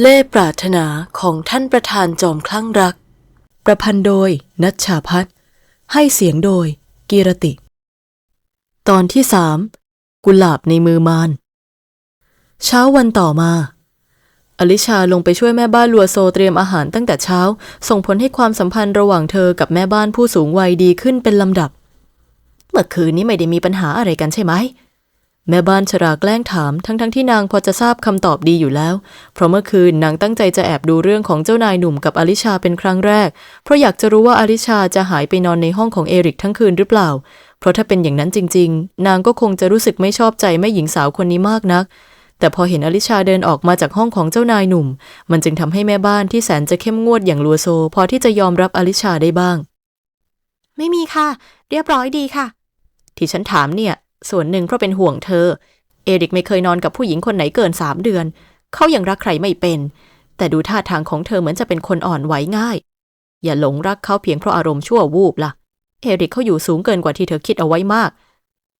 เล่ห์ปรารถนาของท่านประธานจอมคลั่งรัก ประพันธ์โดยนัชชาพัฒน์ให้เสียงโดยกีรติ ตอนที่สามกุหลาบในมือมารเช้าวันต่อมา อลิชาลงไปช่วยแม่บ้านลัวโซเตรียมอาหารตั้งแต่เช้า ส่งผลให้ความสัมพันธ์ระหว่างเธอกับแม่บ้านผู้สูงวัยดีขึ้นเป็นลำดับ เมื่อคืนนี้ไม่ได้มีปัญหาอะไรกันใช่ไหม แม่บ้านชราแกล้งถามทั้งๆทที่นางพอจะทราบคำตอบดีอยู่แล้ว เพราะเมื่อคืนนางตั้งใจจะแอบดูเรื่องของเจ้านายหนุ่มกับอลิชาเป็นครั้งแรก เพราะอยากจะรู้ว่าอลิชาจะหายไปนอนในห้องของเอริกทั้งคืนหรือเปล่า เพราะถ้าเป็นอย่างนั้นจริง ๆ นางก็คงจะรู้สึกไม่ชอบใจแม่หญิงสาวคนนี้มากนัก แต่พอเห็นอลิชาเดินออกมาจากห้องของเจ้านายหนุ่ม มันจึงทำให้แม่บ้านที่แสนจะเข้มงวดอย่างลัวโซ พอที่จะยอมรับอลิชาได้บ้าง ไม่มีค่ะ เรียบร้อยดีค่ะ ที่ฉันถามเนี่ย ส่วนหนึ่งเพราะเป็นห่วงเธอ เอริกไม่เคยนอนกับผู้หญิงคนไหนเกินสามเดือน เขายังรักใครไม่เป็น แต่ดูท่าทางของเธอเหมือนจะเป็นคนอ่อนไหวง่าย อย่าหลงรักเขาเพียงเพราะอารมณ์ชั่ววูบล่ะ เอริกเขาอยู่สูงเกินกว่าที่เธอคิดเอาไว้มาก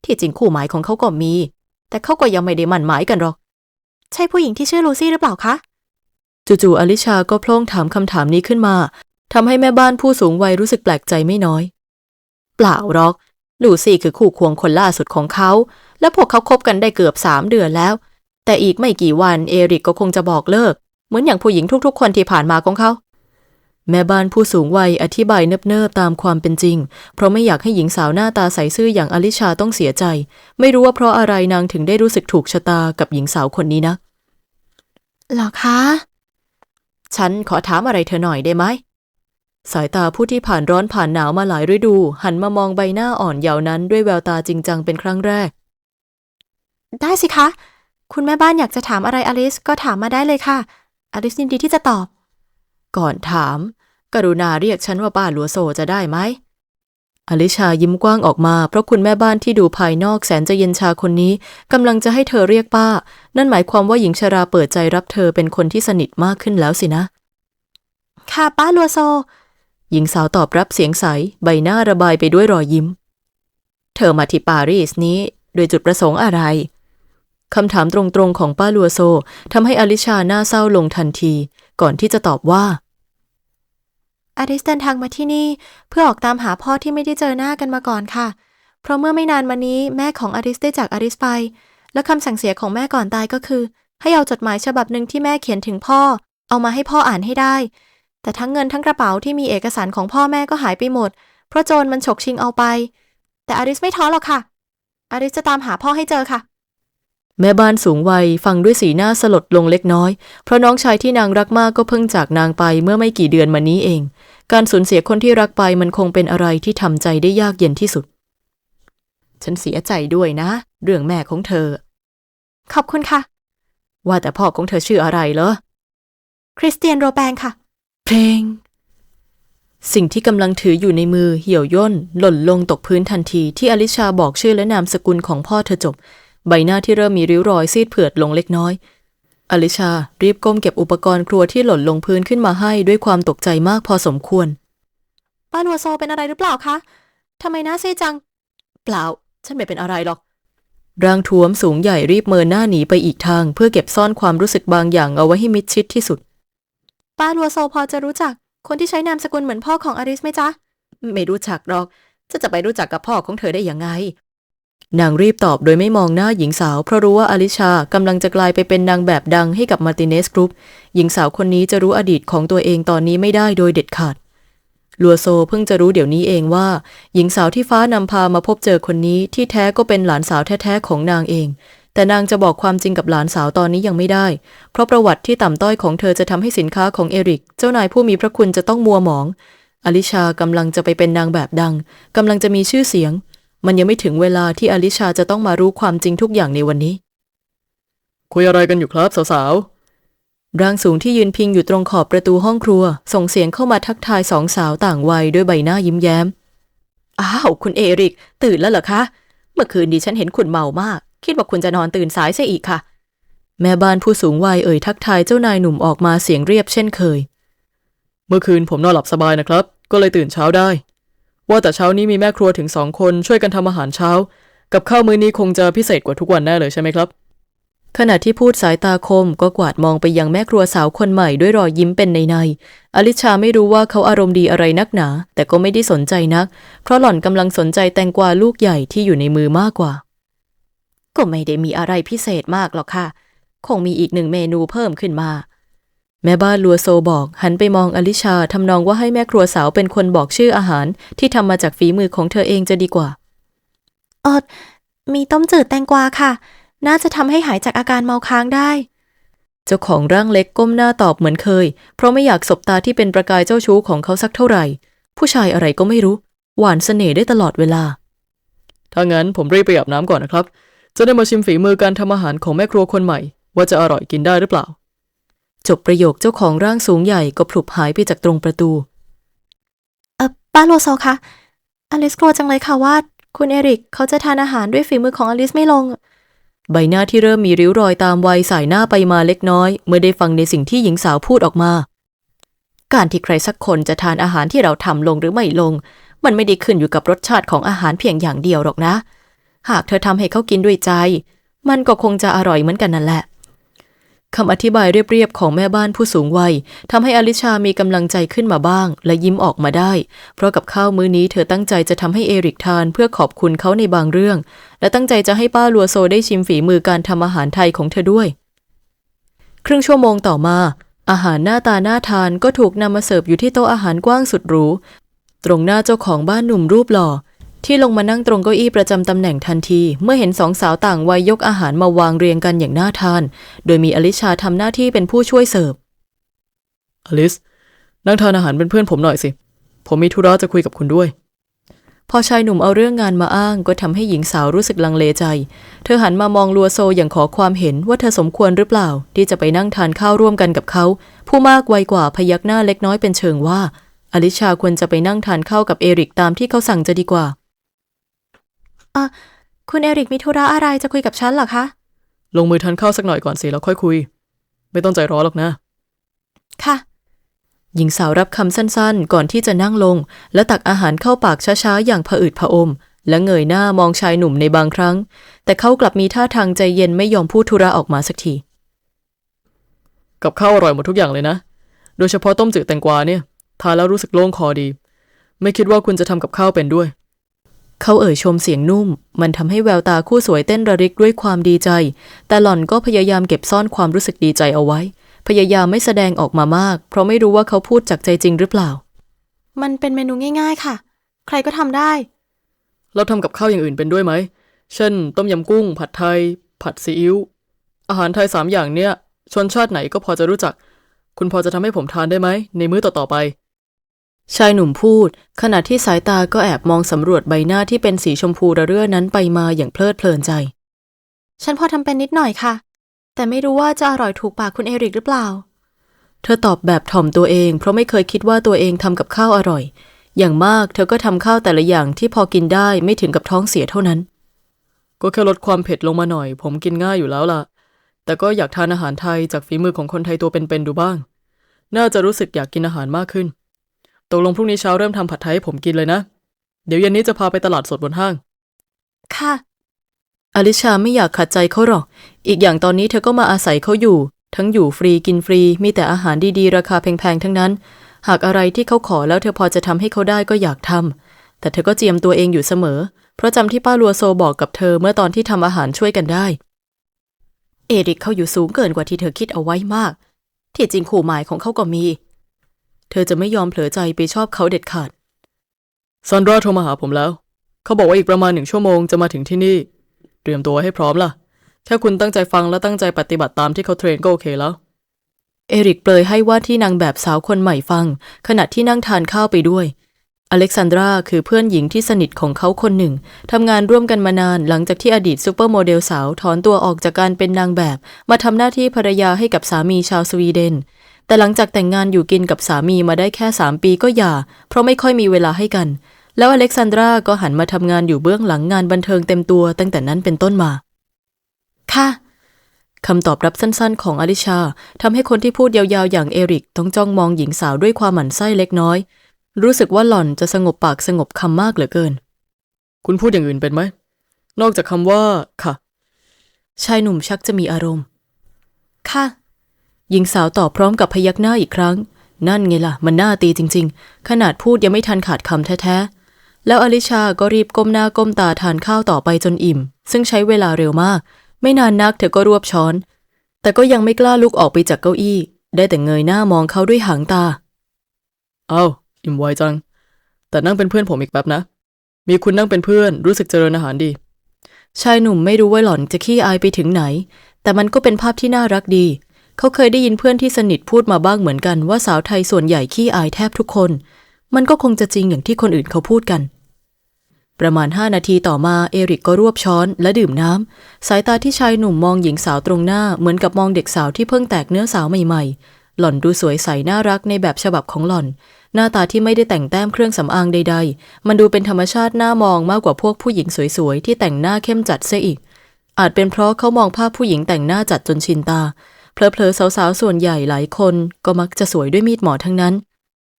ที่จริงคู่หมายของเขาก็มี แต่เขาก็ยังไม่ได้มั่นหมายกันหรอก ใช่ผู้หญิงที่ชื่อลูซี่หรือเปล่าคะ จู่ๆอลิชาก็โพล่งถามคำถามนี้ขึ้นมาทำให้แม่บ้านผู้สูงวัยรู้สึกแปลกใจไม่น้อย เปล่าหรอก ลูซี่คือคู่ควงคนล่าสุดของเขา และพวกเขาคบกันได้เกือบสามเดือนแล้ว แต่อีกไม่กี่วันเอริกก็คงจะบอกเลิก เหมือนอย่างผู้หญิงทุกๆ คนที่ผ่านมาของเขา แม่บ้านผู้สูงวัยอธิบายเนิบๆตามความเป็นจริง เพราะไม่อยากให้หญิงสาวหน้าตาใสซื่ออย่างอลิชาต้องเสียใจ ไม่รู้ว่าเพราะอะไรนางถึงได้รู้สึกถูกชะตากับหญิงสาวคนนี้นะเหรอคะ ฉันขอถามอะไรเธอหน่อยได้ไหม สายตาผู้ที่ผ่านร้อนผ่านหนาวมาหลายฤดู หันมามองใบหน้าอ่อนเยาว์นั้นด้วยแววตาจริงจังเป็นครั้งแรก ได้สิคะ คุณแม่บ้านอยากจะถามอะไรอลิสก็ถามมาได้เลยค่ะ อลิสยินดีที่จะตอบ ก่อนถาม กรุณาเรียกฉันว่าป้าหลัวโซจะได้ไหมอลิชายิ้มกว้างออกมา เพราะคุณแม่บ้านที่ดูภายนอกแสนจะเย็นชาคนนี้กำลังจะให้เธอเรียกป้า นั่นหมายความว่าหญิงชราเปิดใจรับเธอเป็นคนที่สนิทมากขึ้นแล้วสินะ ค่ะป้าลัวโซ หญิงสาวตอบรับเสียงใส ใบหน้าระบายไปด้วยรอยยิ้ม เธอมาที่ปารีสนี้โดยจุดประสงค์อะไร คำถามตรงๆของป้าลัวโซทำให้อลิชาหน้าเศร้าลงทันที ก่อนที่จะตอบว่าอลิสเดินทางมาที่นี่ เพื่อออกตามหาพ่อที่ไม่ได้เจอหน้ากันมาก่อนค่ะ เพราะเมื่อไม่นานมานี้แม่ของอลิสได้จากอลิสไป และคำสั่งเสียของแม่ก่อนตายก็คือ ให้เอาจดหมายฉบับหนึ่งที่แม่เขียนถึงพ่อ เอามาให้พ่ออ่านให้ได้ แต่ทั้งเงินทั้งกระเป๋าที่มีเอกสารของพ่อแม่ก็หายไปหมด เพราะโจรมันฉกชิงเอาไป แต่อลิสไม่ท้อหรอกค่ะอลิสจะตามหาพ่อให้เจอค่ะ แม่บ้านสูงวัยฟังด้วยสีหน้าสลดลงเล็กน้อย เพราะน้องชายที่นางรักมากก็เพิ่งจากนางไปเมื่อไม่กี่เดือนมานี้เอง การสูญเสียคนที่รักไปมันคงเป็นอะไรที่ทำใจได้ยากเย็นที่สุด ฉันเสียใจด้วยนะ เรื่องแม่ของเธอ ขอบคุณค่ะ ว่าแต่พ่อของเธอชื่ออะไรเหรอ คริสเตียนโรแปงค่ะ เพลง สิ่งที่กำลังถืออยู่ในมือเหี่ยวย่น หล่นลงตกพื้นทันทีที่อลิชาบอกชื่อและนามสกุลของพ่อเธอจบ ใบหน้าที่เริ่มมีริ้วรอยซีดเผือดลงเล็กน้อย อลิชารีบก้มเก็บอุปกรณ์ครัวที่หล่นลงพื้นขึ้นมาให้ด้วยความตกใจมากพอสมควร ป้าลัวโซเป็นอะไรหรือเปล่าคะทำไมหน้าซีดจัง เปล่า ฉันไม่เป็นอะไรหรอก ร่างท้วมสูงใหญ่รีบเมินหน้าหนีไปอีกทาง เพื่อเก็บซ่อนความรู้สึกบางอย่างเอาไว้ให้มิดชิดที่สุด ป้าลัวโซพอจะรู้จัก คนที่ใช้นามสกุลเหมือนพ่อของอลิสไหมจ๊ะ ไม่รู้จักหรอก จะจะไปรู้จักกับพ่อของเธอได้ยังไง นางรีบตอบโดยไม่มองหน้าหญิงสาว เพราะรู้ว่าอลิชากำลังจะกลายไปเป็นนางแบบดังให้กับมาร์ติเนสกรุ๊ป หญิงสาวคนนี้จะรู้อดีตของตัวเองตอนนี้ไม่ได้โดยเด็ดขาดลัวโซเพิ่งจะรู้เดี๋ยวนี้เองว่า หญิงสาวที่ฟ้านำพามาพบเจอคนนี้ที่แท้ก็เป็นหลานสาวแท้ๆของนางเอง แต่นางจะบอกความจริงกับหลานสาวตอนนี้ยังไม่ได้ เพราะประวัติที่ต่ำต้อยของเธอจะทำให้สินค้าของเอริก เจ้านายผู้มีพระคุณจะต้องมัวหมอง อลิชากำลังจะไปเป็นนางแบบดังกำลังจะมีชื่อเสียง มันยังไม่ถึงเวลาที่อลิชาจะต้องมารู้ความจริงทุกอย่างในวันนี้ คุยอะไรกันอยู่ครับสาวร่างสูงที่ยืนพิงอยู่ตรงขอบประตูห้องครัว ส่งเสียงเข้ามาทักทายสองสาวต่างวัยด้วยใบหน้ายิ้มแย้มอ้าวคุณเอริก ตื่นแล้วเหรอคะ เมื่อคืนนี้ฉันเห็นคุณเมามาก คิดว่าคุณจะนอนตื่นสายซะอีกค่ะ แม่บ้านผู้สูงวัยเอ่ยทักทายเจ้านายหนุ่มออกมาเสียงเรียบเช่นเคย เมื่อคืนผมนอนหลับสบายนะครับ ก็เลยตื่นเช้าได้ ว่าแต่เช้านี้มีแม่ครัวถึงสองคนช่วยกันทำอาหารเช้า กับข้าวมื้อนี้คงจะพิเศษกว่าทุกวันแน่เลยใช่ไหมครับ ขณะที่พูดสายตาคมก็กวาดมองไปยังแม่ครัวสาวคนใหม่ด้วยรอยยิ้มเป็นในในอลิชาไม่รู้ว่าเขาอารมณ์ดีอะไรนักหนา แต่ก็ไม่ได้สนใจนัก เพราะหล่อนกำลังสนใจแตงกวาลูกใหญ่ที่อยู่ในมือมากกว่า ก็ไม่ได้มีอะไรพิเศษมากหรอกค่ะ คงมีอีกหนึ่งเมนูเพิ่มขึ้นมา แม่บ้านลัวโซบอก หันไปมองอลิชาทำนองว่าให้แม่ครัวสาวเป็นคนบอกชื่ออาหาร ที่ทำมาจากฝีมือของเธอเองจะดีกว่าเออมีต้มจืดแตงกวาค่ะ น่าจะทำให้หายจากอาการเมาค้างได้ เจ้าของร่างเล็กก้มหน้าตอบเหมือนเคย เพราะไม่อยากสบตาที่เป็นประกายเจ้าชู้ของเขาสักเท่าไหร่ ผู้ชายอะไรก็ไม่รู้ หวานเสน่ห์ได้ตลอดเวลาถ้างั้นผมรีบไปอาบน้ำก่อนนะครับ จะได้มาชิมฝีมือการทำอาหารของแม่ครัวคนใหม่ ว่าจะอร่อยกินได้หรือเปล่า จบประโยคเจ้าของร่างสูงใหญ่ก็พลุบหายไปจากตรงประตู เออป้าโลโซคะอลิสกลัวจังเลยค่ะว่า คุณเอริกเขาจะทานอาหารด้วยฝีมือของอลิสไม่ลง ใบหน้าที่เริ่มมีริ้วรอยตามวัยสายหน้าไปมาเล็กน้อย เมื่อได้ฟังในสิ่งที่หญิงสาวพูดออกมา การที่ใครสักคนจะทานอาหารที่เราทำลงหรือไม่ลง มันไม่ได้ขึ้นอยู่กับรสชาติของอาหารเพียงอย่างเดียวหรอกนะ หากเธอทำให้เขากินด้วยใจ มันก็คงจะอร่อยเหมือนกันนั่นแหละคำอธิบายเรียบๆของแม่บ้านผู้สูงวัยทำให้อลิชามีกำลังใจขึ้นมาบ้าง และยิ้มออกมาได้ เพราะกับข้าวมื้อนี้เธอตั้งใจจะทำให้เอริกทานเพื่อขอบคุณเขาในบางเรื่อง และตั้งใจจะให้ป้าลัวโซได้ชิมฝีมือการทำอาหารไทยของเธอด้วย ครึ่งชั่วโมงต่อมา อาหารหน้าตาน่าทานก็ถูกนำมาเสิร์ฟอยู่ที่โต๊ะอาหารกว้างสุดหรู ตรงหน้าเจ้าของบ้านหนุ่มรูปหล่อ ที่ลงมานั่งตรงเก้าอี้ประจำตำแหน่งทันที เมื่อเห็นสองสาวต่างวัยยกอาหารมาวางเรียงกันอย่างน่าทาน โดยมีอลิชาทำหน้าที่เป็นผู้ช่วยเสิร์ฟ อลิส นั่งทานอาหารเป็นเพื่อนผมหน่อยสิ ผมมีธุระจะคุยกับคุณด้วย พอชายหนุ่มเอาเรื่องงานมาอ้างก็ทำให้หญิงสาวรู้สึกลังเลใจ เธอหันมามองลัวโซอย่างขอความเห็นว่าเธอสมควรหรือเปล่า ที่จะไปนั่งทานข้าวร่วมกันกับเขา ผู้มากวัยกว่าพยักหน้าเล็กน้อยเป็นเชิงว่า อลิชาควรจะไปนั่งทานข้าวกับเอริกตามที่เขาสั่งจะดีกว่า คุณเอริกมีธุระอะไรจะคุยกับฉันเหรอคะ ลงมือทานข้าวสักหน่อยก่อนสิแล้วค่อยคุย ไม่ต้องใจร้อนหรอกนะ ค่ะ หญิงสาวรับคำสั้นๆ ก่อนที่จะนั่งลง และตักอาหารเข้าปากช้าๆ อย่างผะอืดผะอม และเงยหน้ามองชายหนุ่มในบางครั้ง แต่เขากลับมีท่าทางใจเย็นไม่ยอมพูดธุระออกมาสักที กับข้าวอร่อยหมดทุกอย่างเลยนะ โดยเฉพาะต้มจืดแตงกวาเนี่ย ทานแล้วรู้สึกโล่งคอดี ไม่คิดว่าคุณจะทำกับข้าวเป็นด้วย เขาเอ่ยชมเสียงนุ่ม มันทำให้แววตาคู่สวยเต้นระริกด้วยความดีใจ แต่หล่อนก็พยายามเก็บซ่อนความรู้สึกดีใจเอาไว้ พยายามไม่แสดงออกมามาก เพราะไม่รู้ว่าเขาพูดจากใจจริงหรือเปล่า มันเป็นเมนูง่ายๆค่ะ ใครก็ทำได้ เราทำกับข้าวอย่างอื่นเป็นด้วยไหม เช่น ต้มยำกุ้ง ผัดไทย ผัดซีอิ๊ว อาหารไทยสามอย่างเนี่ย ชนชาติไหนก็พอจะรู้จัก คุณพอจะทำให้ผมทานได้ไหม ในมื้อต่อๆไป ชายหนุ่มพูด ขณะที่สายตาก็แอบมองสำรวจใบหน้าที่เป็นสีชมพูระเรื่อนั้นไปมาอย่างเพลิดเพลินใจ ฉันพอทำเป็นนิดหน่อยค่ะ แต่ไม่รู้ว่าจะอร่อยถูกปากคุณเอริกหรือเปล่า เธอตอบแบบถ่อมตัวเอง เพราะไม่เคยคิดว่าตัวเองทำกับข้าวอร่อย อย่างมากเธอก็ทำข้าวแต่ละอย่างที่พอกินได้ไม่ถึงกับท้องเสียเท่านั้น ก็แค่ลดความเผ็ดลงมาหน่อย ผมกินง่ายอยู่แล้วล่ะ แต่ก็อยากทานอาหารไทยจากฝีมือของคนไทยตัวเป็นๆดูบ้าง น่าจะรู้สึกอยากกินอาหารมากขึ้น ตกลงพรุ่งนี้เช้าเริ่มทำผัดไทยให้ผมกินเลยนะ เดี๋ยวเย็นนี้จะพาไปตลาดสดบนห้าง ค่ะ อลิชาไม่อยากขัดใจเขาหรอก อีกอย่างตอนนี้เธอก็มาอาศัยเขาอยู่ ทั้งอยู่ฟรีกินฟรี มีแต่อาหารดีๆ ราคาแพงๆ ทั้งนั้น หากอะไรที่เขาขอแล้วเธอพอจะทำให้เขาได้ก็อยากทำ แต่เธอก็เจียมตัวเองอยู่เสมอ เพราะจำที่ป้าลัวโซบอกกับเธอเมื่อตอนที่ทำอาหารช่วยกันได้ เอริกเขาอยู่สูงเกินกว่าที่เธอคิดเอาไว้มาก ที่จริงขู่หมายของเขาก็มี เธอจะไม่ยอมเผลอใจไปชอบเขาเด็ดขาดซันดราโทรมาหาผมแล้ว เขาบอกว่าอีกประมาณหนึ่งชั่วโมงจะมาถึงที่นี่ เตรียมตัวให้พร้อมล่ะ แค่คุณตั้งใจฟังและตั้งใจปฏิบัติตามที่เขาเทรนก็โอเคแล้ว เอริกเปลยให้ว่าที่นางแบบสาวคนใหม่ฟัง ขณะที่นั่งทานข้าวไปด้วย อเล็กซานดราคือเพื่อนหญิงที่สนิทของเขาคนหนึ่งทำงานร่วมกันมานานหลังจากที่อดีตซูเปอร์โมเดลสาวถอนตัวออกจากการเป็นนางแบบ มาทำหน้าที่ภรรยาให้กับสามีชาวสวีเดน แต่หลังจากแต่งงานอยู่กินกับสามีมาได้แค่ 3 ปีก็หย่า เพราะไม่ค่อยมีเวลาให้กัน แล้วอเล็กซานดราก็หันมาทำงานอยู่เบื้องหลังงานบันเทิงเต็มตัวตั้งแต่นั้นเป็นต้นมา ค่ะคำตอบรับสั้นๆ ของอลิชาทำให้คนที่พูดยาวๆ อย่างเอริกต้องจ้องมองหญิงสาวด้วยความหมั่นไส้เล็กน้อย รู้สึกว่าหล่อนจะสงบปากสงบคำมากเหลือเกิน คุณพูดอย่างอื่นเป็นไหม นอกจากคำว่า ค่ะ ชายหนุ่มชักจะมีอารมณ์ ค่ะ หญิงสาวตอบพร้อมกับพยักหน้าอีกครั้ง นั่นไงล่ะ มันน่าตีจริง ๆ ขนาดพูดยังไม่ทันขาดคำแท้ๆ แล้วอลิชาก็รีบก้มหน้าก้มตาทานข้าวต่อไปจนอิ่ม ซึ่งใช้เวลาเร็วมาก ไม่นานนักเธอก็รวบช้อน แต่ก็ยังไม่กล้าลุกออกไปจากเก้าอี้ ได้แต่เงยหน้ามองเขาด้วยหางตา เอ้าอิ่มไวจัง แต่นั่งเป็นเพื่อนผมอีกแป๊บนะ มีคุณนั่งเป็นเพื่อนรู้สึกเจริญอาหารดี ชายหนุ่มไม่รู้ว่าหล่อนจะขี้อายไปถึงไหน แต่มันก็เป็นภาพที่น่ารักดี เขาเคยได้ยินเพื่อนที่สนิทพูดมาบ้างเหมือนกันว่าสาวไทยส่วนใหญ่ขี้อายแทบทุกคน มันก็คงจะจริงอย่างที่คนอื่นเขาพูดกัน ประมาณห้านาทีต่อมาเอริกก็รวบช้อนและดื่มน้ำ สายตาที่ชายหนุ่มมองหญิงสาวตรงหน้าเหมือนกับมองเด็กสาวที่เพิ่งแตกเนื้อสาวใหม่ๆ หล่อนดูสวยใสน่ารักในแบบฉบับของหล่อน หน้าตาที่ไม่ได้แต่งแต้มเครื่องสำอางใด ๆ มันดูเป็นธรรมชาติน่ามองมากกว่าพวกผู้หญิงสวยๆที่แต่งหน้าเข้มจัดเสียอีกอาจเป็นเพราะเขามองภาพผู้หญิงแต่งหน้าจัดจนชินตา เพลอๆสาวๆส่วนใหญ่หลายคนก็มักจะสวยด้วยมีดหมอทั้งนั้น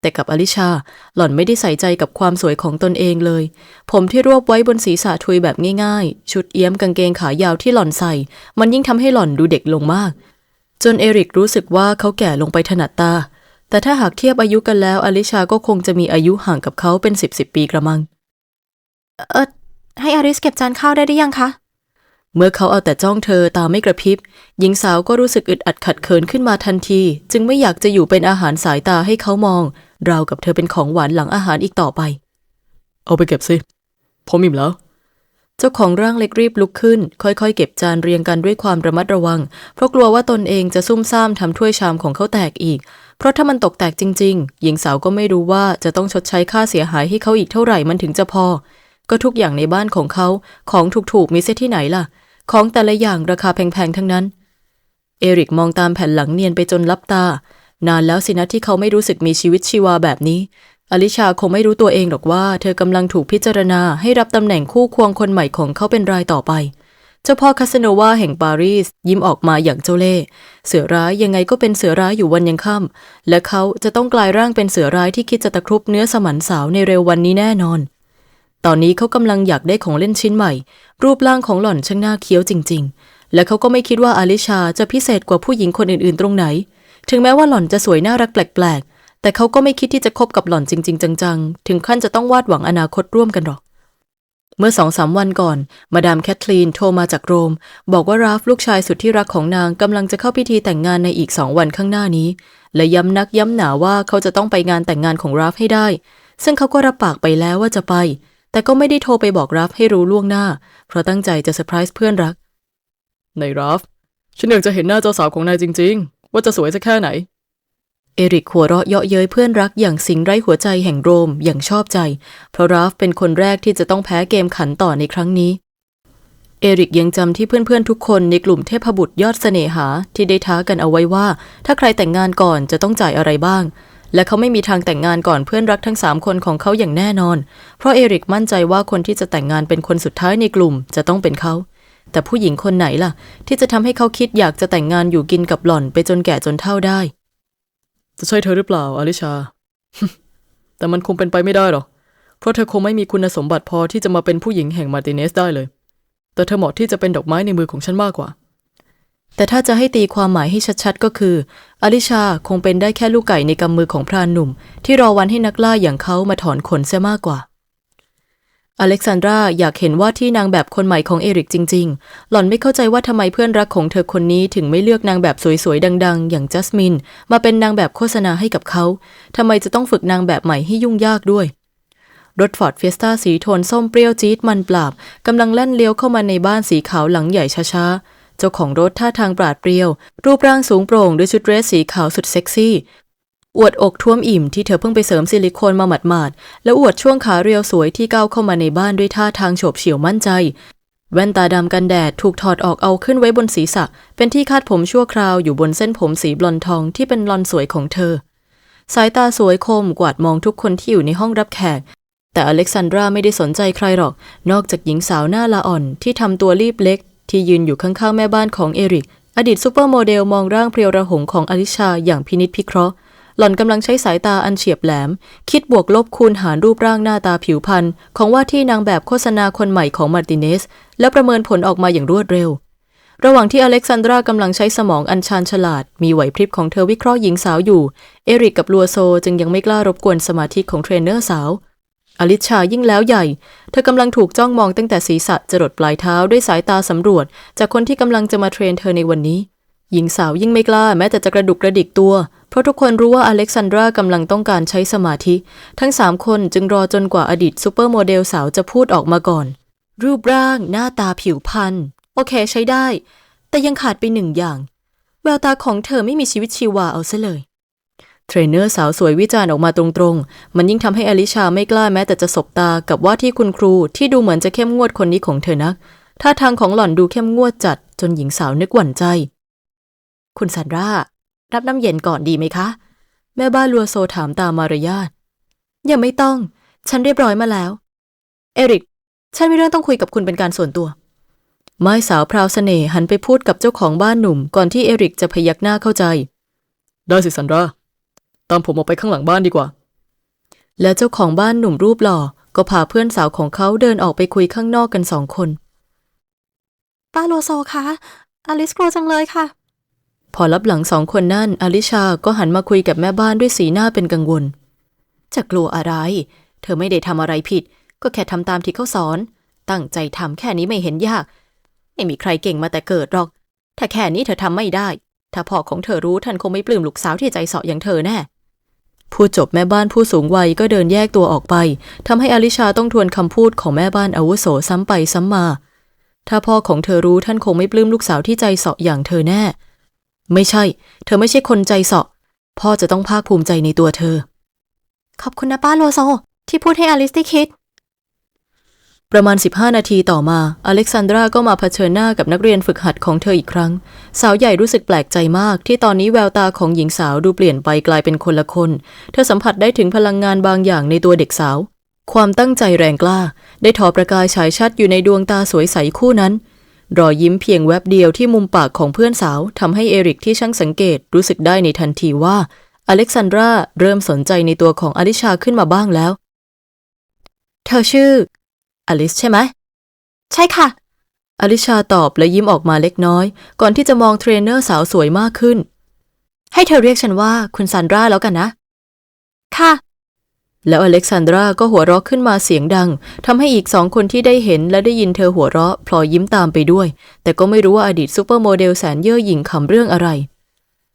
แต่กับอลิชาหล่อนไม่ได้ใส่ใจกับความสวยของตนเองเลย ผมที่รวบไว้บนศีรษะทุยแบบง่ายๆ ชุดเอี้ยมกางเกงขายาวที่หล่อนใส่ มันยิ่งทำให้หล่อนดูเด็กลงมาก จนเอริกรู้สึกว่าเขาแก่ลงไปถนัดตา แต่ถ้าหากเทียบอายุกันแล้วอลิชาก็คงจะมีอายุห่างกับเขาเป็นสิบสิบปีกระมัง เออให้อาริสเก็บจานข้าวได้หรือยังคะ เมื่อเขาเอาแต่จ้องเธอตาไม่กระพริบ หญิงสาวก็รู้สึกอึดอัดขัดเขินขึ้นมาทันที จึงไม่อยากจะอยู่เป็นอาหารสายตาให้เขามอง ราวกับเธอเป็นของหวานหลังอาหารอีกต่อไป เอาไปเก็บสิผมอิ่มแล้ว เจ้าของร่างเล็กรีบลุกขึ้น ค่อยๆ เก็บจานเรียงกันด้วยความระมัดระวัง เพราะกลัวว่าตนเองจะซุ่มซ่ามทำถ้วยชามของเขาแตกอีก เพราะถ้ามันตกแตกจริง ๆ หญิงสาวก็ไม่รู้ว่าจะต้องชดใช้ค่าเสียหายให้เขาอีกเท่าไหร่มันถึงจะพอ ก็ทุกอย่างในบ้านของเขาของถูกๆมีเสียที่ไหนล่ะ ของแต่ละอย่างราคาแพงๆทั้งนั้น เอริกมองตามแผ่นหลังเนียนไปจนลับตา นานแล้วสินะที่เขาไม่รู้สึกมีชีวิตชีวาแบบนี้ อลิชาคงไม่รู้ตัวเองหรอกว่า เธอกำลังถูกพิจารณาให้รับตำแหน่งคู่ควงคนใหม่ของเขาเป็นรายต่อไป เจ้าพ่อคาสโนวาแห่งปารีส ยิ้มออกมาอย่างเจ้าเล่ห์เสือร้ายยังไงก็เป็นเสือร้ายอยู่วันยังค่ำและเขาจะต้องกลายร่างเป็นเสือร้ายที่คิดจะตะครุบเนื้อสมันสาวในเร็ววันนี้แน่นอน ตอนนี้เขากำลังอยากได้ของเล่นชิ้นใหม่ รูปร่างของหล่อนช่างน่าเคี้ยวจริง ๆ และเขาก็ไม่คิดว่าอลิชาจะพิเศษกว่าผู้หญิงคนอื่นๆ ตรงไหน ถึงแม้ว่าหล่อนจะสวยน่ารักแปลกๆ แต่เขาก็ไม่คิดที่จะคบกับหล่อนจริง ๆ จังๆ ถึงขั้นจะต้องวาดหวังอนาคตร่วมกันหรอก เมื่อสองสามวันก่อน มาดามแคทลีนโทรมาจากโรม บอกว่าราฟลูกชายสุดที่รักของนางกำลังจะเข้าพิธีแต่งงานในอีกสองวันข้างหน้านี้ และย้ำนักย้ำหนาว่าเขาจะต้องไปงานแต่งงานของราฟให้ได้ ซึ่งเขาก็รับปากไปแล้วว่าจะไป แต่ก็ไม่ได้โทรไปบอกราฟให้รู้ล่วงหน้า เพราะตั้งใจจะเซอร์ไพรส์เพื่อนรักในราฟฉันอยากจะเห็นหน้าเจ้าสาวของนายจริง ๆ ว่าจะสวยสักแค่ไหน เอริกหัวเราะเยาะเย้ยเพื่อนรักอย่างสิงไร้หัวใจแห่งโรมอย่างชอบใจ เพราะราฟเป็นคนแรกที่จะต้องแพ้เกมขันต่อในครั้งนี้ เอริกยังจำที่เพื่อนๆทุกคนในกลุ่มเทพบุตรยอดเสน่หาที่ได้ท้ากันเอาไว้ว่า ถ้าใครแต่งงานก่อนจะต้องจ่ายอะไรบ้าง และเขาไม่มีทางแต่งงานก่อนเพื่อนรักทั้งสามคนของเขาอย่างแน่นอน เพราะเอริกมั่นใจว่าคนที่จะแต่งงานเป็นคนสุดท้ายในกลุ่มจะต้องเป็นเขา แต่ผู้หญิงคนไหนล่ะ ที่จะทำให้เขาคิดอยากจะแต่งงานอยู่กินกับหล่อนไปจนแก่จนเฒ่าได้ จะใช่เธอหรือเปล่าอลิชา แต่มันคงเป็นไปไม่ได้หรอก เพราะเธอคงไม่มีคุณสมบัติพอที่จะมาเป็นผู้หญิงแห่งมาร์ติเนสได้เลย แต่เธอเหมาะที่จะเป็นดอกไม้ในมือของฉันมากกว่า แต่ถ้าจะให้ตีความหมายให้ชัดๆ ก็คืออลิชาคงเป็นได้แค่ลูกไก่ในกำมือของพรานหนุ่ม ที่รอวันให้นักล่าอย่างเขามาถอนขนเสียมากกว่า อเล็กซานดราอยากเห็นว่าที่นางแบบคนใหม่ของเอริกจริง ๆ หล่อนไม่เข้าใจว่าทำไมเพื่อนรักของเธอคนนี้ถึงไม่เลือกนางแบบสวยๆ ดัง ๆ อย่างจัสมิน มาเป็นนางแบบโฆษณาให้กับเขาทำไมจะต้องฝึกนางแบบใหม่ให้ยุ่งยากด้วยรถฟอร์ดเฟียสต้าสีโทนส้มเปรี้ยวจี๊ดมันปราบกำลังแล่นเลี้ยวเข้ามาในบ้านสีขาวหลังใหญ่ช้าๆ เจ้าของรถท่าทางปราดเปรียว รูปร่างสูงโปร่งด้วยชุดเดรสสีขาวสุดเซ็กซี่ อวดอกท่วมอิ่มที่เธอเพิ่งไปเสริมซิลิโคนมาหมาดๆ แล้วอวดช่วงขาเรียวสวยที่ก้าวเข้ามาในบ้านด้วยท่าทางโฉบเฉี่ยวมั่นใจ แว่นตาดำกันแดดถูกถอดออกเอาขึ้นไว้บนศีรษะ เป็นที่คาดผมชั่วคราวอยู่บนเส้นผมสีบลอนทองที่เป็นลอนสวยของเธอ สายตาสวยคมกวาดมองทุกคนที่อยู่ในห้องรับแขกแต่อเล็กซานดราไม่ได้สนใจใครหรอก นอกจากหญิงสาวหน้าละอ่อนที่ทำตัวรีบเล็ก ที่ยืนอยู่ข้างๆ แม่บ้านของเอริก อดีตซูเปอร์โมเดลมองร่างเพรียวระหงของอลิชาอย่างพินิจพิเคราะห์ หล่อนกำลังใช้สายตาอันเฉียบแหลม คิดบวกลบคูณหารรูปร่างหน้าตาผิวพรรณของว่าที่นางแบบโฆษณาคนใหม่ของมาร์ติเนส แล้วประเมินผลออกมาอย่างรวดเร็ว ระหว่างที่อเล็กซานดรากำลังใช้สมองอันชาญฉลาด มีไหวพริบของเธอวิเคราะห์หญิงสาวอยู่ เอริกกับลัวโซจึงยังไม่กล้ารบกวนสมาธิของเทรนเนอร์สาว อลิชายิ่งแล้วใหญ่ เธอกำลังถูกจ้องมองตั้งแต่ศีรษะจรดปลายเท้าด้วยสายตาสำรวจ จากคนที่กำลังจะมาเทรนเธอในวันนี้ หญิงสาวยิ่งไม่กล้าแม้แต่จะกระดุกกระดิกตัว เพราะทุกคนรู้ว่าอเล็กซานดรากำลังต้องการใช้สมาธิ ทั้งสามคนจึงรอจนกว่าอดีตซูเปอร์โมเดลสาวจะพูดออกมาก่อน รูปร่าง หน้าตาผิวพรรณโอเคใช้ได้ แต่ยังขาดไปหนึ่งอย่าง แววตาของเธอไม่มีชีวิตชีวาเอาซะเลย เทรนเนอร์สาวสวยวิจารณ์ออกมาตรงๆ มันยิ่งทำให้อลิชาไม่กล้าแม้แต่จะสบตากับว่าที่คุณครูที่ดูเหมือนจะเข้มงวดคนนี้ของเธอนัก ท่าทางของหล่อนดูเข้มงวดจัด จนหญิงสาวนึกหวั่นใจ คุณซันรารับน้ำเย็นก่อนดีไหมคะ แม่บ้านลัวโซถามตามมารยาทยังไม่ต้อง ฉันเรียบร้อยมาแล้ว เอริก ฉันมีเรื่องต้องคุยกับคุณเป็นการส่วนตัวไม้สาวพราวเสน่ห์หันไปพูดกับเจ้าของบ้านหนุ่ม ก่อนที่เอริกจะพยักหน้าเข้าใจ ได้สิซันดา ตามผมออกไปข้างหลังบ้านดีกว่า แล้วเจ้าของบ้านหนุ่มรูปหล่อ ก็พาเพื่อนสาวของเขาเดินออกไปคุยข้างนอกกันสองคน ป้าโลโซคะอลิสกลัวจังเลยค่ะ พอรับหลังสองคนนั่นอลิชาก็หันมาคุยกับแม่บ้านด้วยสีหน้าเป็นกังวล จะกลัวอะไร เธอไม่ได้ทำอะไรผิด ก็แค่ทำตามที่เขาสอน ตั้งใจทำแค่นี้ไม่เห็นยาก ไม่มีใครเก่งมาแต่เกิดหรอก ถ้าแค่นี้เธอทำไม่ได้ ถ้าพ่อของเธอรู้ท่านคงไม่ปลื้มลูกสาวที่ใจเสาะอย่างเธอแน่ พูดจบแม่บ้านผู้สูงวัยก็เดินแยกตัวออกไปทำให้อลิชาต้องทวนคำพูดของแม่บ้านอาวุโสซ้ำไปซ้ำมา ถ้าพ่อของเธอรู้ท่านคงไม่ปลื้มลูกสาวที่ใจเสาะอย่างเธอแน่ ไม่ใช่ เธอไม่ใช่คนใจเสาะ พ่อจะต้องภาคภูมิใจในตัวเธอ ขอบคุณนะป้าโลโซ ที่พูดให้อลิสได้คิด ประมาณ 15 นาทีต่อมา อเล็กซานดราก็มาเผชิญหน้ากับนักเรียนฝึกหัดของเธออีกครั้ง สาวใหญ่รู้สึกแปลกใจมาก ที่ตอนนี้แววตาของหญิงสาวดูเปลี่ยนไปกลายเป็นคนละคน เธอสัมผัสได้ถึงพลังงานบางอย่างในตัวเด็กสาว ความตั้งใจแรงกล้า ได้ทอประกายฉายชัดอยู่ในดวงตาสวยใสคู่นั้น รอยยิ้มเพียงแวบเดียวที่มุมปากของเพื่อนสาวทำให้เอริกที่ช่างสังเกตรู้สึกได้ในทันทีว่า อเล็กซานดราเริ่มสนใจในตัวของอลิชาขึ้นมาบ้างแล้ว เธอชื่อ อลิสใช่ไหม ใช่ค่ะ อลิชาตอบและยิ้มออกมาเล็กน้อย ก่อนที่จะมองเทรนเนอร์สาวสวยมากขึ้น ให้เธอเรียกฉันว่าคุณซันดราแล้วกันนะ ค่ะ แล้วอเล็กซานดราก็หัวเราะขึ้นมาเสียงดังทำให้อีกสองคนที่ได้เห็นและได้ยินเธอหัวเราะพลอยยิ้มตามไปด้วย แต่ก็ไม่รู้ว่าอดีตซูเปอร์โมเดลแสนเย่อหยิ่งขำเรื่องอะไร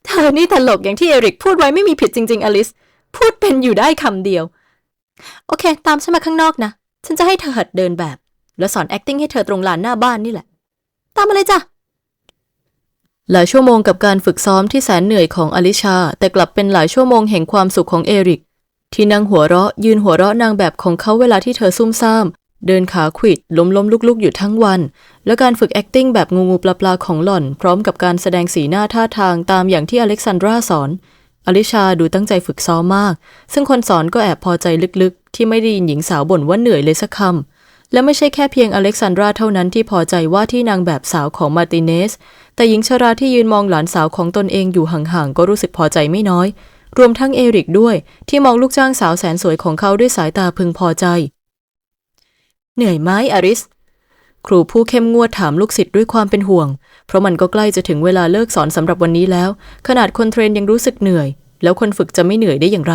เธอนี่ตลกอย่างที่เอริกพูดไว้ไม่มีผิดจริง ๆ อลิส พูดเป็นอยู่ได้คำเดียว โอเค ตามฉันมาข้างนอกนะ ฉันจะให้เธอหัดเดินแบบ แล้วสอน acting ให้เธอตรงลานหน้าบ้านนี่แหละ ตามมาเลยจ้ะ หลายชั่วโมงกับการฝึกซ้อมที่แสนเหนื่อยของอลิชา แต่กลับเป็นหลายชั่วโมงแห่งความสุขของเอริก ที่นั่งหัวเราะ ยืนหัวเราะนางแบบของเขาเวลาที่เธอซุ่มซ่าม เดินขาขวิดล้มล้มลุกๆ อยู่ทั้งวัน และการฝึก acting แบบงูงูปลาปลาของหล่อน พร้อมกับการแสดงสีหน้าท่าทางตามอย่างที่อเล็กซานดราสอน อลิชาดูตั้งใจฝึกซ้อมมาก ซึ่งคนสอนก็แอบพอใจลึกๆ ที่ไม่ได้ยินหญิงสาวบ่นว่าเหนื่อยเลยสักคำ และไม่ใช่แค่เพียงอเล็กซานดราเท่านั้นที่พอใจว่าที่นางแบบสาวของมาติเนส แต่หญิงชราที่ยืนมองหลานสาวของตนเองอยู่ห่างๆ ก็รู้สึกพอใจไม่น้อย รวมทั้งเอริกด้วย ที่มองลูกจ้างสาวแสนสวยของเขาด้วยสายตาพึงพอใจ เหนื่อยไหมอริส ครูผู้เข้มงวดถามลูกศิษย์ด้วยความเป็นห่วง เพราะมันก็ใกล้จะถึงเวลาเลิกสอนสำหรับวันนี้แล้ว ขนาดคนเทรนยังรู้สึกเหนื่อย แล้วคนฝึกจะไม่เหนื่อยได้อย่างไร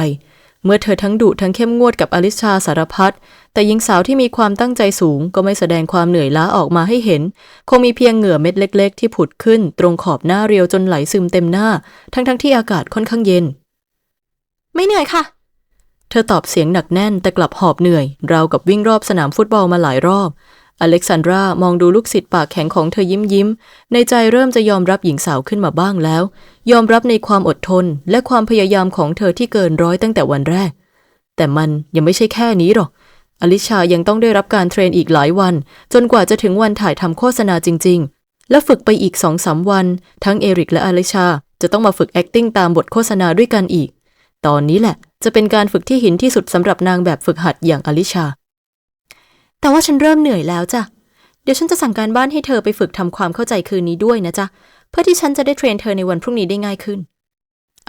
เมื่อเธอทั้งดุทั้งเข้มงวดกับอลิชาสารพัดแต่หญิงสาวที่มีความตั้งใจสูงก็ไม่แสดงความเหนื่อยล้าออกมาให้เห็น คงมีเพียงเหงื่อเม็ดเล็ก ๆ ที่ผุดขึ้น ตรงขอบหน้าเรียวจนไหลซึมเต็มหน้า ทั้งๆที่อากาศค่อนข้างเย็น ไม่เหนื่อยค่ะ เธอตอบเสียงหนักแน่นแต่กลับหอบเหนื่อย ราวกับวิ่งรอบสนามฟุตบอลมาหลายรอบ อเล็กซานดรามองดูลูกศิษย์ปากแข็งของเธอยิ้มยิ้ม ในใจเริ่มจะยอมรับหญิงสาวขึ้นมาบ้างแล้ว ยอมรับในความอดทนและความพยายามของเธอที่เกินร้อยตั้งแต่วันแรก แต่มันยังไม่ใช่แค่นี้หรอก อลิชายังต้องได้รับการเทรนอีกหลายวัน จนกว่าจะถึงวันถ่ายทำโฆษณาจริง ๆ และฝึกไปอีกสองสามวัน ทั้งเอริกและอลิชาจะต้องมาฝึก acting ตามบทโฆษณาด้วยกันอีก ตอนนี้แหละ จะเป็นการฝึกที่หินที่สุดสำหรับนางแบบฝึกหัดอย่างอลิชา แต่ว่าฉันเริ่มเหนื่อยแล้วจ้ะ เดี๋ยวฉันจะสั่งการบ้านให้เธอไปฝึกทำความเข้าใจคืนนี้ด้วยนะจ๊ะ เพื่อที่ฉันจะได้เทรนเธอในวันพรุ่งนี้ได้ง่ายขึ้น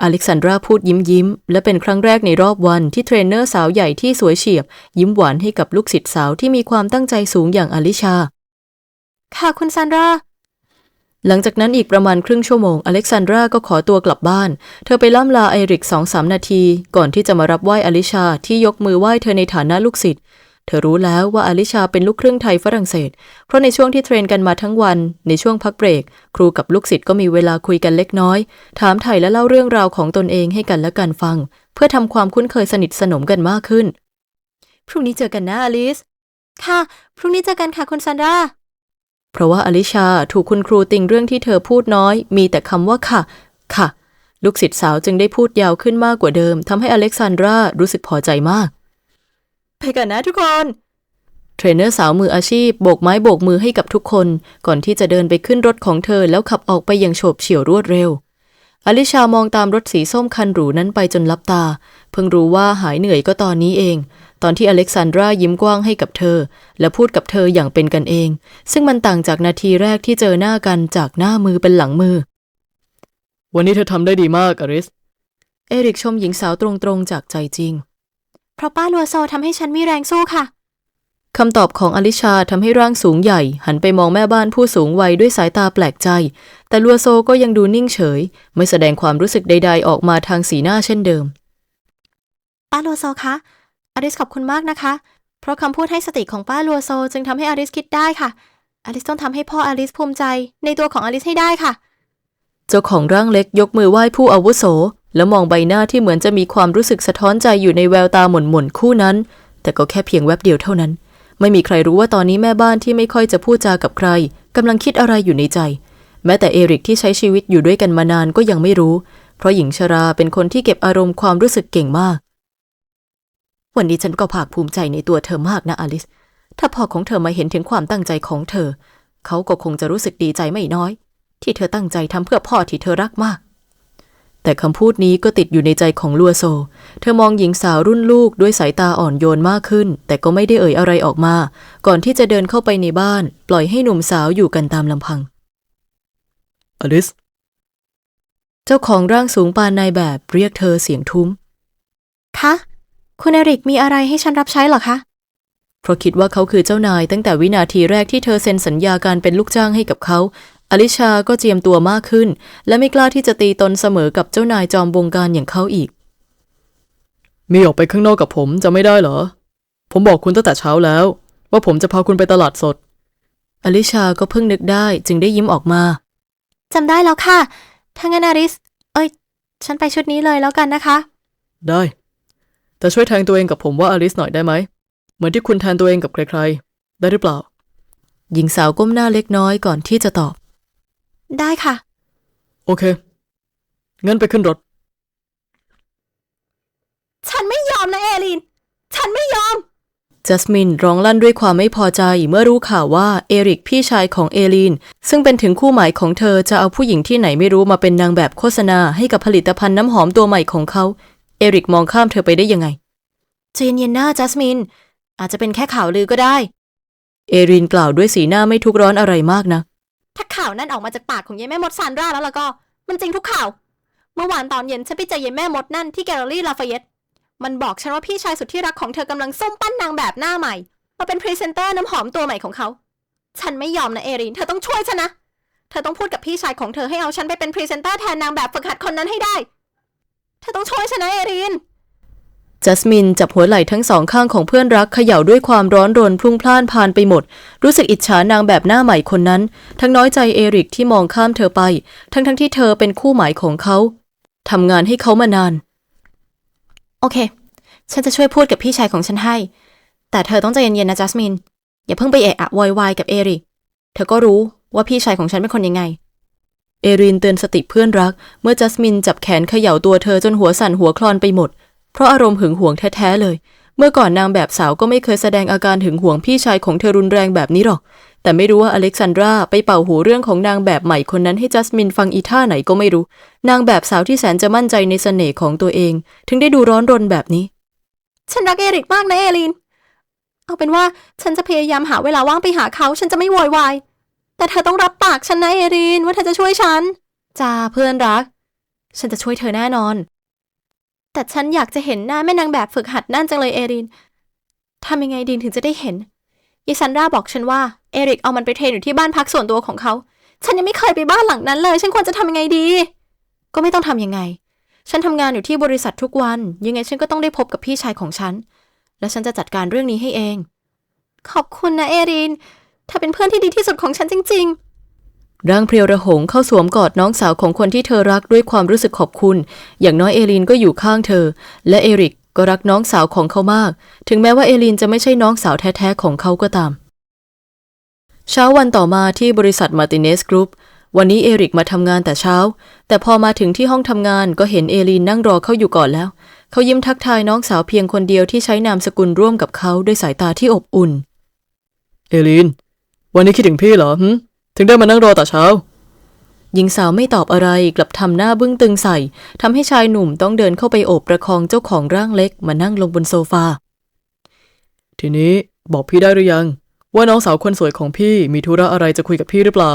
อเล็กซานดราพูดยิ้มยิ้มๆและเป็นครั้งแรกในรอบวันที่เทรนเนอร์สาวใหญ่ที่สวยเฉียบ ยิ้มหวานให้กับลูกศิษย์สาวที่มีความตั้งใจสูงอย่างอลิชา ค่ะคุณซานดราหลังจากนั้นอีกประมาณครึ่งชั่วโมง อเล็กซานดราก็ขอตัวกลับบ้าน เธอไปล่ำลาเอริกสองสามนาที ก่อนที่จะมารับไหว้อลิชาที่ยกมือไหว้เธอในฐานะลูกศิษย์ เธอรู้แล้วว่าอลิชาเป็นลูกครึ่งไทยฝรั่งเศส เพราะในช่วงที่เทรนกันมาทั้งวัน ในช่วงพักเบรก ครูกับลูกศิษย์ก็มีเวลาคุยกันเล็กน้อย ถามไถ่และเล่าเรื่องราวของตนเองให้กันและกันฟัง เพื่อทำความคุ้นเคยสนิทสนมกันมากขึ้น พรุ่งนี้เจอกันนะอลิส ค่ะ พรุ่งนี้เจอกันค่ะคุณซันดราเพราะว่าอลิชาถูกคุณครูติงเรื่องที่เธอพูดน้อย มีแต่คำว่าค่ะ ค่ะ ลูกศิษย์สาวจึงได้พูดยาวขึ้นมากกว่าเดิมทำให้อเล็กซานดรารู้สึกพอใจมาก ไปกันนะทุกคน เทรนเนอร์สาวมืออาชีพโบกไม้โบกมือให้กับทุกคน ก่อนที่จะเดินไปขึ้นรถของเธอแล้วขับออกไปอย่างโฉบเฉี่ยวรวดเร็ว อลิชามองตามรถสีส้มคันหรูนั้นไปจนลับตา เพิ่งรู้ว่าหายเหนื่อยก็ตอนนี้เอง ตอนที่อเล็กซานดรายิ้มกว้างให้กับเธอ และพูดกับเธออย่างเป็นกันเอง ซึ่งมันต่างจากนาทีแรกที่เจอหน้ากันจากหน้ามือเป็นหลังมือ วันนี้เธอทำได้ดีมากอริสเอริกชมหญิงสาวตรงๆจากใจจริง เพราะป้าลัวโซทำให้ฉันมีแรงสู้ค่ะ คำตอบของอลิชาทำให้ร่างสูงใหญ่ หันไปมองแม่บ้านผู้สูงวัยด้วยสายตาแปลกใจ แต่ลัวโซก็ยังดูนิ่งเฉย ไม่แสดงความรู้สึกใด ๆ ออกมาทางสีหน้าเช่นเดิม ป้าลัวโซคะ อลิสขอบคุณมากนะคะ เพราะคำพูดให้สติของป้าลัวโซจึงทำให้อลิสคิดได้ค่ะ อลิสต้องทำให้พ่ออลิสภูมิใจ ในตัวของอลิสให้ได้ค่ะ เจ้าของร่างเล็กยกมือไหว้ผู้อาวุโส แล้วมองใบหน้าที่เหมือนจะมีความรู้สึกสะท้อนใจอยู่ในแววตาหม่นๆคู่นั้น แต่ก็แค่เพียงแวบเดียวเท่านั้น ไม่มีใครรู้ว่าตอนนี้แม่บ้านที่ไม่ค่อยจะพูดจากับใครกำลังคิดอะไรอยู่ในใจ แม้แต่เอริกที่ใช้ชีวิตอยู่ด้วยกันมานานก็ยังไม่รู้ เพราะหญิงชราเป็นคนที่เก็บอารมณ์ความรู้สึกเก่งมาก วันนี้ฉันก็ภาคภูมิใจในตัวเธอมากนะอลิส ถ้าพ่อของเธอมาเห็นถึงความตั้งใจของเธอ เขาก็คงจะรู้สึกดีใจไม่น้อย ที่เธอตั้งใจทำเพื่อพ่อที่เธอรักมาก แต่คำพูดนี้ก็ติดอยู่ในใจของลัวโซ เธอมองหญิงสาวรุ่นลูกด้วยสายตาอ่อนโยนมากขึ้น แต่ก็ไม่ได้เอ่ยอะไรออกมา ก่อนที่จะเดินเข้าไปในบ้าน ปล่อยให้หนุ่มสาวอยู่กันตามลำพัง อลิส เจ้าของร่างสูงปานนายแบบเรียกเธอเสียงทุ้ม คะ คุณเอริกมีอะไรให้ฉันรับใช้เหรอคะ เพราะคิดว่าเขาคือเจ้านายตั้งแต่วินาทีแรกที่เธอเซ็นสัญญาการเป็นลูกจ้างให้กับเขา อลิชาก็เจียมตัวมากขึ้น และไม่กล้าที่จะตีตนเสมอกับเจ้านายจอมบงการอย่างเขาอีก มีออกไปข้างนอกกับผมจะไม่ได้เหรอ ผมบอกคุณตั้งแต่เช้าแล้ว ว่าผมจะพาคุณไปตลาดสด อลิชาก็เพิ่งนึกได้จึงได้ยิ้มออกมา จำได้แล้วค่ะถ้างั้นอลิส เอ้ย ฉันไปชุดนี้เลยแล้วกันนะคะ ได้ แต่ช่วยแทนตัวเองกับผมว่าอลิสหน่อยได้ไหม เหมือนที่คุณแทนตัวเองกับใครๆ ได้หรือเปล่า หญิงสาวก้มหน้าเล็กน้อยก่อนที่จะตอบ ได้ค่ะ โอเค งั้นไปขึ้นรถ ฉันไม่ยอมนะเอลิน ฉันไม่ยอม จัสมินร้องลั่นด้วยความไม่พอใจเมื่อรู้ข่าวว่าเอริกพี่ชายของเอลีน ซึ่งเป็นถึงคู่หมายของเธอจะเอาผู้หญิงที่ไหนไม่รู้มาเป็นนางแบบโฆษณาให้กับผลิตภัณฑ์น้ำหอมตัวใหม่ของเขา เอริกมองข้ามเธอไปได้ยังไงเจนเย็นหน้าจัสมิน อาจจะเป็นแค่ข่าวลือก็ได้ เอรินกล่าวด้วยสีหน้าไม่ทุกข์ร้อนอะไรมากนะ ถ้าข่าวนั่นออกมาจากปากของยายแม่มดซานดราแล้วล่ะก็ มันจริงทุกข่าว เมื่อวานตอนเย็นฉันไปเจอยายแม่มดนั่นที่แกลเลอรี่ลาฟเยตมันบอกฉันว่าพี่ชายสุดที่รักของเธอกำลังส้มปั้นนางแบบหน้าใหม่ มาเป็นพรีเซนเตอร์น้ำหอมตัวใหม่ของเขา ฉันไม่ยอมนะเอริน เธอต้องช่วยฉันนะ เธอต้องพูดกับพี่ชายของเธอให้เอาฉันไปเป็นพรีเซนเตอร์แทนนางแบบฝึกหัดคนนั้นให้ได้ เธอต้องช่วยฉันนะเอริน จัสมินจับหัวไหล่ทั้งสองข้างของเพื่อนรักเขย่าด้วยความร้อนรนพลุ่งพล่านพานไปหมด รู้สึกอิจฉานางแบบหน้าใหม่คนนั้น ทั้งน้อยใจเอริกที่มองข้ามเธอไป ทั้งทั้งๆที่เธอเป็นคู่หมายของเขาทำงานให้เขามานาน โอเค ฉันจะช่วยพูดกับพี่ชายของฉันให้ แต่เธอต้องใจเย็นๆนะจัสมิน อย่าเพิ่งไปเอะอะโวยวายกับเอริก เธอก็รู้ว่าพี่ชายของฉันเป็นคนยังไงเอรินเตือนสติเพื่อนรัก เมื่อจัสมินจับแขนเขย่าตัวเธอจนหัวสั่นหัวคลอนไปหมด เพราะอารมณ์หึงหวงแท้ๆเลย เมื่อก่อนนางแบบสาวก็ไม่เคยแสดงอาการหึงหวงพี่ชายของเธอรุนแรงแบบนี้หรอก แต่ไม่รู้ว่าอเล็กซานดราไปเป่าหูเรื่องของนางแบบใหม่คนนั้นให้จัสมินฟังอีท่าไหนก็ไม่รู้ นางแบบสาวที่แสนจะมั่นใจในเสน่ห์ของตัวเอง ถึงได้ดูร้อนรนแบบนี้ ฉันรักเอริกมากนะเอลิน เอาเป็นว่าฉันจะพยายามหาเวลาว่างไปหาเขา ฉันจะไม่โวยวาย แต่เธอต้องรับปากฉันนะเอรินว่าเธอจะช่วยฉันจ้าเพื่อนรัก ฉันจะช่วยเธอแน่นอน แต่ฉันอยากจะเห็นหน้าแม่นางแบบฝึกหัดนั่นจังเลยเอรินทำยังไงดีถึงจะได้เห็นยายซันดราบอกฉันว่าเอริกเอามันไปเทรนอยู่ที่บ้านพักส่วนตัวของเขา ฉันยังไม่เคยไปบ้านหลังนั้นเลย ฉันควรจะทำยังไงดี ก็ไม่ต้องทำยังไง ฉันทำงานอยู่ที่บริษัททุกวัน ยังไงฉันก็ต้องได้พบกับพี่ชายของฉัน และฉันจะจัดการเรื่องนี้ให้เอง ขอบคุณนะเอรินเธอเป็นเพื่อนที่ดีที่สุดของฉันจริง ๆ ร่างเพรียวระหงเข้าสวมกอดน้องสาวของคนที่เธอรักด้วยความรู้สึกขอบคุณ อย่างน้อยเอลีนก็อยู่ข้างเธอ และเอริกก็รักน้องสาวของเขามาก ถึงแม้ว่าเอลีนจะไม่ใช่น้องสาวแท้ๆของเขาก็ตาม เช้าวันต่อมาที่บริษัทมาติเนสกรุ๊ปวันนี้เอริกมาทำงานแต่เช้า แต่พอมาถึงที่ห้องทำงานก็เห็นเอลีนนั่งรอเขาอยู่ก่อนแล้ว เขายิ้มทักทายน้องสาวเพียงคนเดียวที่ใช้นามสกุลร่วมกับเขาด้วยสายตาที่อบอุ่น เอลีนวันนี้คิดถึงพี่เหรอหึ ถึงได้มานั่งรอแต่เช้า หญิงสาวไม่ตอบอะไรกลับทำหน้าบึ้งตึงใส่ทำให้ชายหนุ่มต้องเดินเข้าไปโอบประคองเจ้าของร่างเล็กมานั่งลงบนโซฟา ทีนี้บอกพี่ได้หรือยัง ว่าน้องสาวคนสวยของพี่มีธุระอะไรจะคุยกับพี่หรือเปล่า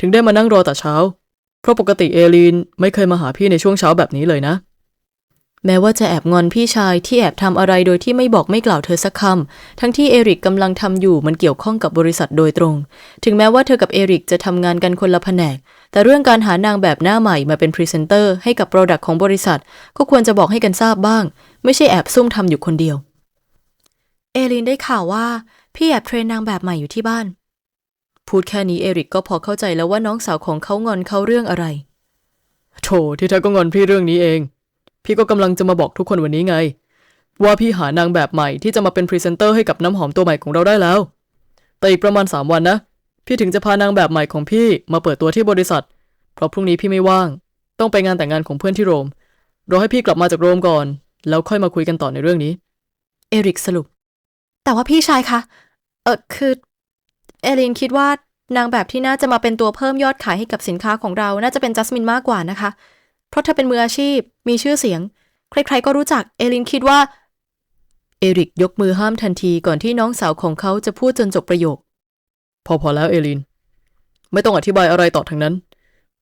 ถึงได้มานั่งรอแต่เช้า เพราะปกติเอลีนไม่เคยมาหาพี่ในช่วงเช้าแบบนี้เลยนะ แม้ว่าจะแอบงอนพี่ชายที่แอบทำอะไรโดยที่ไม่บอกไม่กล่าวเธอสักคำทั้งที่เอริกกำลังทำอยู่มันเกี่ยวข้องกับบริษัทโดยตรง ถึงแม้ว่าเธอกับเอริกจะทำงานกันคนละแผนก แต่เรื่องการหานางแบบหน้าใหม่มาเป็นพรีเซนเตอร์ให้กับโปรดักต์ของบริษัท ก็ควรจะบอกให้กันทราบบ้าง ไม่ใช่แอบซุ่มทำอยู่คนเดียว เอรินได้ข่าวว่า พี่แอบเทรนนางแบบใหม่อยู่ที่บ้าน พูดแค่นี้เอริกก็พอเข้าใจแล้วว่าน้องสาวของเขางอนเขาเรื่องอะไรโถที่แท้ก็งอนพี่เรื่องนี้เอง พี่ก็กำลังจะมาบอกทุกคนวันนี้ไง ว่าพี่หานางแบบใหม่ที่จะมาเป็นพรีเซนเตอร์ให้กับน้ำหอมตัวใหม่ของเราได้แล้ว แต่อีกประมาณ 3 วันนะ พี่ถึงจะพานางแบบใหม่ของพี่มาเปิดตัวที่บริษัท เพราะพรุ่งนี้พี่ไม่ว่าง ต้องไปงานแต่งงานของเพื่อนที่โรม รอให้พี่กลับมาจากโรมก่อน แล้วค่อยมาคุยกันต่อในเรื่องนี้ เอริกสรุป แต่ว่าพี่ชายคะ เออคือ เอลินคิดว่านางแบบที่น่าจะมาเป็นตัวเพิ่มยอดขายให้กับสินค้าของเรา น่าจะเป็นจัสมินมากกว่านะคะ เพราะเธอเป็นมืออาชีพ มีชื่อเสียง ใครๆก็รู้จัก เอลินคิดว่า เอริกยกมือห้ามทันทีก่อนที่น้องสาวของเขาจะพูดจนจบประโยค พอพอแล้วเอลิน ไม่ต้องอธิบายอะไรต่อทั้งนั้น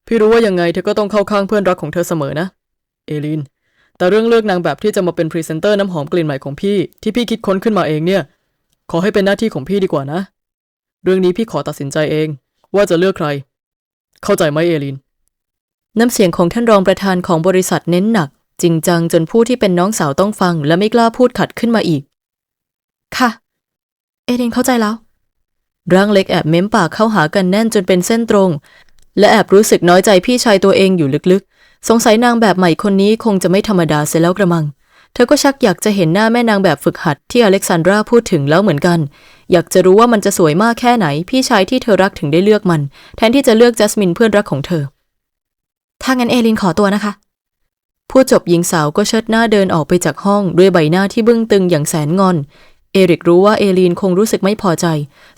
พี่รู้ว่ายังไงเธอก็ต้องเข้าข้างเพื่อนรักของเธอเสมอนะ เอลิน แต่เรื่องเลือกนางแบบที่จะมาเป็นพรีเซนเตอร์น้ำหอมกลิ่นใหม่ของพี่ที่พี่คิดค้นขึ้นมาเองเนี่ย ขอให้เป็นหน้าที่ของพี่ดีกว่านะ เรื่องนี้พี่ขอตัดสินใจเอง ว่าจะเลือกใคร เข้าใจไหมเอลิน น้ำเสียงของท่านรองประธานของบริษัทเน้นหนัก จริงจังจนผู้ที่เป็นน้องสาวต้องฟัง และไม่กล้าพูดขัดขึ้นมาอีก ค่ะ เอลินเข้าใจแล้ว ร่างเล็กแอบเม้มปากเข้าหากันแน่นจนเป็นเส้นตรง และแอบรู้สึกน้อยใจพี่ชายตัวเองอยู่ลึกๆ สงสัยนางแบบใหม่คนนี้คงจะไม่ธรรมดาเสียแล้วกระมัง เธอก็ชักอยากจะเห็นหน้าแม่นางแบบฝึกหัดที่อเล็กซานดราพูดถึงแล้วเหมือนกัน อยากจะรู้ว่ามันจะสวยมากแค่ไหน พี่ชายที่เธอรักถึงได้เลือกมัน แทนที่จะเลือกจัสมินเพื่อนรักของเธอ ถ้างั้นเอลินขอตัวนะคะพูดจบหญิงสาวก็เชิดหน้าเดินออกไปจากห้องด้วยใบหน้าที่บึ้งตึงอย่างแสนงอน เอริกรู้ว่าเอลีนคงรู้สึกไม่พอใจ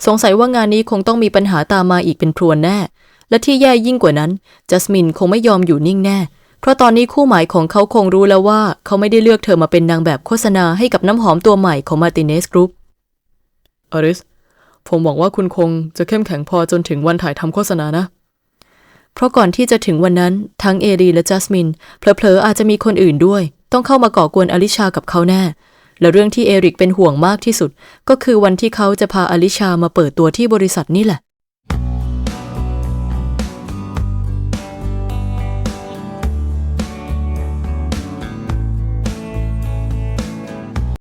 สงสัยว่างานนี้คงต้องมีปัญหาตามมาอีกเป็นพรวนแน่ และที่แย่ยิ่งกว่านั้น จัสมินคงไม่ยอมอยู่นิ่งแน่ เพราะตอนนี้คู่หมายของเขาคงรู้แล้วว่า เขาไม่ได้เลือกเธอมาเป็นนางแบบโฆษณาให้กับน้ำหอมตัวใหม่ของมาติเนสกรุ๊ปอริส ผมหวังว่าคุณคงจะเข้มแข็งพอจนถึงวันถ่ายทำโฆษณานะ เพราะก่อนที่จะถึงวันนั้นทั้งเอรีและจัสมินเผลอๆอาจจะมีคนอื่นด้วย ต้องเข้ามาก่อกวนอลิชากับเขาแน่ และเรื่องที่เอริกเป็นห่วงมากที่สุด ก็คือวันที่เขาจะพาอลิชามาเปิดตัวที่บริษัทนี่แหละ